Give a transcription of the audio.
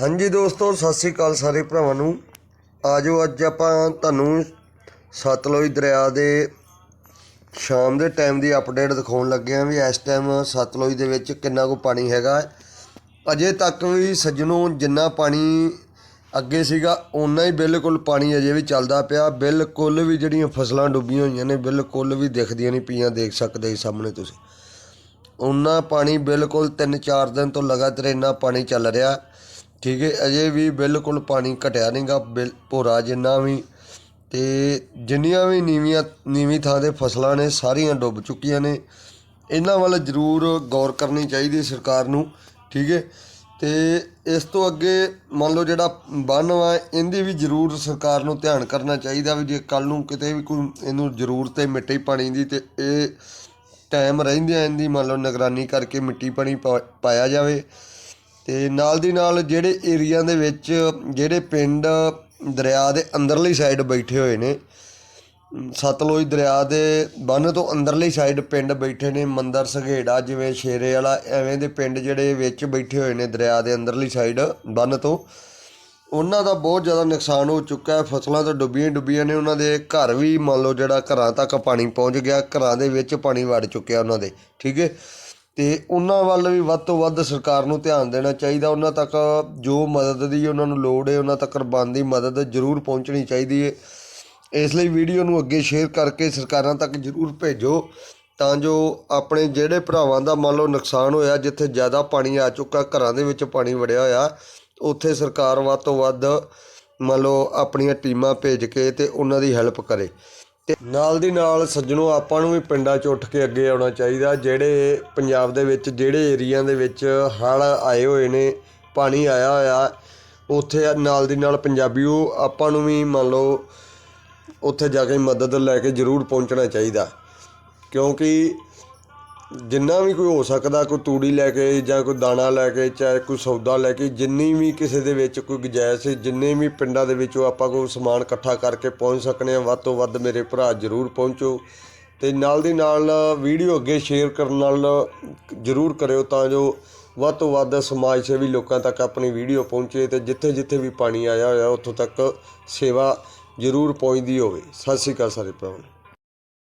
ਹਾਂਜੀ ਦੋਸਤੋ, ਸਤਿ ਸ੍ਰੀ ਅਕਾਲ ਸਾਰੇ ਭਰਾਵਾਂ ਨੂੰ। ਆਜੋ ਅੱਜ ਆਪਾਂ ਤੁਹਾਨੂੰ ਸਤਲੁਜ ਦਰਿਆ ਦੇ ਸ਼ਾਮ ਦੇ ਟਾਈਮ ਦੀ ਅਪਡੇਟ ਦਿਖਾਉਣ ਲੱਗੇ ਹਾਂ ਵੀ ਇਸ ਟਾਈਮ ਸਤਲੁਜ ਦੇ ਵਿੱਚ ਕਿੰਨਾ ਕੁ ਪਾਣੀ ਹੈਗਾ। ਅਜੇ ਤੱਕ ਵੀ ਸੱਜਣੋ, ਜਿੰਨਾ ਪਾਣੀ ਅੱਗੇ ਸੀਗਾ, ਓਨਾ ਹੀ ਬਿਲਕੁਲ ਪਾਣੀ ਅਜੇ ਵੀ ਚੱਲਦਾ ਪਿਆ। ਬਿਲਕੁਲ ਵੀ ਜਿਹੜੀਆਂ ਫਸਲਾਂ ਡੁੱਬੀਆਂ ਹੋਈਆਂ ਨੇ, ਬਿਲਕੁਲ ਵੀ ਦਿਖਦੀਆਂ ਨਹੀਂ ਪਈਆਂ, ਦੇਖ ਸਕਦੇ ਸਾਹਮਣੇ ਤੁਸੀਂ। ਉਨਾ ਪਾਣੀ ਬਿਲਕੁਲ 3-4 ਦਿਨ ਤੋਂ ਲਗਾਤਾਰ ਇੰਨਾ ਪਾਣੀ ਚੱਲ ਰਿਹਾ। ਠੀਕ ਹੈ, ਅਜੇ ਵੀ ਬਿਲਕੁਲ ਪਾਣੀ ਘਟਿਆ ਨਹੀਂਗਾ ਭੋਰਾ ਜਿੰਨਾ ਵੀ ਅਤੇ ਜਿੰਨੀਆਂ ਵੀ ਨੀਵੀਆਂ, ਨੀਵੀਂ ਥਾਂ ਦੇ ਫਸਲਾਂ ਨੇ, ਸਾਰੀਆਂ ਡੁੱਬ ਚੁੱਕੀਆਂ ਨੇ। ਇਹਨਾਂ ਵੱਲ ਜ਼ਰੂਰ ਗੌਰ ਕਰਨੀ ਚਾਹੀਦੀ ਸਰਕਾਰ ਨੂੰ, ਠੀਕ ਹੈ। ਤੇ ਇਸ ਤੋਂ ਅੱਗੇ ਮੰਨ ਲਓ ਜਿਹੜਾ ਬੰਨ ਵਾ, ਇਹਦੀ ਵੀ ਜ਼ਰੂਰ ਸਰਕਾਰ ਨੂੰ ਧਿਆਨ ਕਰਨਾ ਚਾਹੀਦਾ ਵੀ ਜੇ ਕੱਲ ਨੂੰ ਕਿਤੇ ਵੀ ਕੋਈ ਇਹਨੂੰ ਜ਼ਰੂਰਤ ਹੈ ਮਿੱਟੀ ਪਾਣੀ ਦੀ ਤੇ ਇਹ ਟਾਈਮ ਰਹਿੰਦਿਆਂ ਇਹਦੀ ਮੰਨ ਲਓ ਨਿਗਰਾਨੀ ਕਰਕੇ ਮਿੱਟੀ ਪਾਣੀ ਪਾ- ਪਾਇਆ ਜਾਵੇ। ਤੇ ਨਾਲ ਦੀ ਨਾਲ ਜਿਹੜੇ ਏਰੀਆ ਦੇ ਵਿੱਚ ਜਿਹੜੇ ਪਿੰਡ, ਦਰਿਆ ਦੇ ਅੰਦਰਲੀ ਸਾਈਡ ਬੈਠੇ ਹੋਏ ਨੇ, ਸਤਲੁਜ ਦਰਿਆ ਦੇ ਬੰਨ ਤੋਂ ਅੰਦਰਲੀ ਸਾਈਡ ਪਿੰਡ ਬੈਠੇ ਨੇ, ਮੰਦਰ ਸਘੇੜਾ ਜਿਵੇਂ ਸ਼ੇਰੇ ਵਾਲਾ, ਐਵੇਂ ਦੇ ਪਿੰਡ ਜਿਹੜੇ ਵਿੱਚ ਬੈਠੇ ਹੋਏ ਨੇ ਦਰਿਆ ਦੇ ਅੰਦਰਲੀ ਸਾਈਡ ਬੰਨ ਤੋਂ, ਉਹਨਾਂ ਦਾ ਬਹੁਤ ਜ਼ਿਆਦਾ ਨੁਕਸਾਨ ਹੋ ਚੁੱਕਾ ਹੈ, ਫਸਲਾਂ ਤਾਂ ਡੁੱਬੀਆਂ ਡੁੱਬੀਆਂ ਨੇ ਉਹਨਾਂ ਦੇ, ਘਰ ਵੀ ਮੰਨ ਲਓ ਜਿਹੜਾ ਘਰਾਂ ਤੱਕ ਪਾਣੀ ਪਹੁੰਚ ਗਿਆ, ਘਰਾਂ ਦੇ ਵਿੱਚ ਪਾਣੀ ਵੜ ਚੁੱਕਿਆ ਉਹਨਾਂ ਦੇ, ਠੀਕ ਹੈ। ਅਤੇ ਉਹਨਾਂ ਵੱਲ ਵੀ ਵੱਧ ਤੋਂ ਵੱਧ ਸਰਕਾਰ ਨੂੰ ਧਿਆਨ ਦੇਣਾ ਚਾਹੀਦਾ। ਉਹਨਾਂ ਤੱਕ ਜੋ ਮਦਦ ਦੀ ਉਹਨਾਂ ਨੂੰ ਲੋੜ ਹੈ ਉਹਨਾਂ ਤੱਕ ਬਣਦੀ ਮਦਦ ਜ਼ਰੂਰ ਪਹੁੰਚਣੀ ਚਾਹੀਦੀ ਹੈ ਇਸ ਲਈ ਵੀਡੀਓ ਨੂੰ ਅੱਗੇ ਸ਼ੇਅਰ ਕਰਕੇ ਸਰਕਾਰਾਂ ਤੱਕ ਜ਼ਰੂਰ ਭੇਜੋ, ਤਾਂ ਜੋ ਆਪਣੇ ਜਿਹੜੇ ਭਰਾਵਾਂ ਦਾ ਮੰਨ ਲਓ ਨੁਕਸਾਨ ਹੋਇਆ, ਜਿੱਥੇ ਜ਼ਿਆਦਾ ਪਾਣੀ ਆ ਚੁੱਕਾ, ਘਰਾਂ ਦੇ ਵਿੱਚ ਪਾਣੀ ਵੜਿਆ ਹੋਇਆ, ਉੱਥੇ ਸਰਕਾਰ ਵੱਧ ਤੋਂ ਵੱਧ ਮੰਨ ਲਓ ਆਪਣੀਆਂ ਟੀਮਾਂ ਭੇਜ ਕੇ ਤੇ ਉਹਨਾਂ ਦੀ ਹੈਲਪ ਕਰੇ। ਤੇ ਨਾਲ ਦੀ ਨਾਲ ਸੱਜਣੋ, ਆਪਾਂ ਨੂੰ ਵੀ ਪਿੰਡਾਂ 'ਚ ਉੱਠ ਕੇ ਅੱਗੇ ਆਉਣਾ ਚਾਹੀਦਾ। ਜਿਹੜੇ ਪੰਜਾਬ ਦੇ ਵਿੱਚ, ਜਿਹੜੇ ਏਰੀਆ ਦੇ ਵਿੱਚ ਹੜ੍ਹ ਆਏ ਹੋਏ ਨੇ, ਪਾਣੀ ਆਇਆ ਹੋਇਆ, ਉੱਥੇ ਨਾਲ ਦੀ ਨਾਲ ਪੰਜਾਬੀਓ, ਆਪਾਂ ਨੂੰ ਵੀ ਮੰਨ ਲਓ, ਉੱਥੇ ਜਾ ਕੇ ਮਦਦ ਲੈ ਕੇ ਜ਼ਰੂਰ ਪਹੁੰਚਣਾ ਚਾਹੀਦਾ। ਕਿਉਂਕਿ ਜਿੰਨਾ ਵੀ ਕੋਈ ਹੋ ਸਕਦਾ, ਕੋਈ ਤੂੜੀ ਲੈ ਕੇ ਜਾਂ ਕੋਈ ਦਾਣਾ ਲੈ ਕੇ, ਚਾਹੇ ਕੋਈ ਸੌਦਾ ਲੈ ਕੇ, ਜਿੰਨੀ ਵੀ ਕਿਸੇ ਦੇ ਵਿੱਚ ਕੋਈ ਗੁੰਜਾਇਸ਼ ਜਿੰਨੇ ਵੀ ਪਿੰਡਾਂ ਦੇ ਵਿੱਚੋਂ ਆਪਾਂ ਕੋਈ ਸਮਾਨ ਇਕੱਠਾ ਕਰਕੇ ਪਹੁੰਚ ਸਕਨੇ ਆ, ਵੱਧ ਤੋਂ ਵੱਧ ਮੇਰੇ ਭਰਾ ਜ਼ਰੂਰ ਪਹੁੰਚੋ। ਤੇ ਨਾਲ ਦੀ ਨਾਲ ਵੀਡੀਓ ਅੱਗੇ ਸ਼ੇਅਰ ਕਰਨ ਨਾਲ ਜ਼ਰੂਰ ਕਰਿਓ ਤਾਂ ਜੋ ਵੱਧ ਤੋਂ ਵੱਧ ਸਮਾਜ ਸੇਵੀ ਲੋਕਾਂ ਤੱਕ ਆਪਣੀ ਵੀਡੀਓ ਪਹੁੰਚੇ ਤੇ ਜਿੱਥੇ ਜਿੱਥੇ ਵੀ ਪਾਣੀ ਆਇਆ ਹੋਇਆ, ਉੱਥੋਂ ਤੱਕ ਸੇਵਾ ਜ਼ਰੂਰ ਪਹੁੰਚਦੀ ਹੋਵੇ। ਸਤਿ ਸ਼੍ਰੀ ਅਕਾਲ ਸਾਰੇ ਭਰਾਵਾਂ।